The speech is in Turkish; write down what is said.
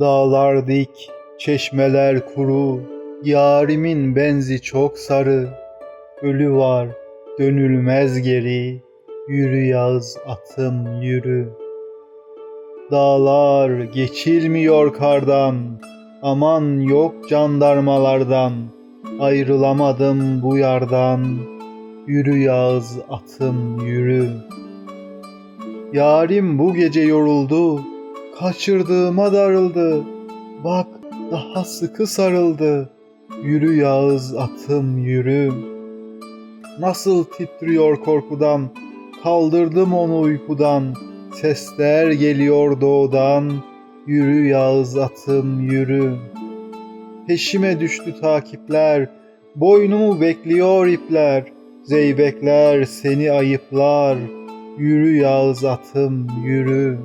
Dağlar dik, çeşmeler kuru, yarimin benzi çok sarı. Ölü var, dönülmez geri, yürü yağız atım yürü. Dağlar geçilmiyor kardan, aman yok jandarmalardan. Ayrılamadım bu yardan, yürü yağız atım yürü. Yarim bu gece yoruldu, kaçırdığıma darıldı. Bak daha sıkı sarıldı. Yürü Yağız atım yürü. Nasıl titriyor korkudan, kaldırdım onu uykudan. Sesler geliyor doğudan. Yürü Yağız atım yürü. Peşime düştü takipler, boynumu bekliyor ipler. Zeybekler seni ayıplar. Yürü Yağız atım yürü.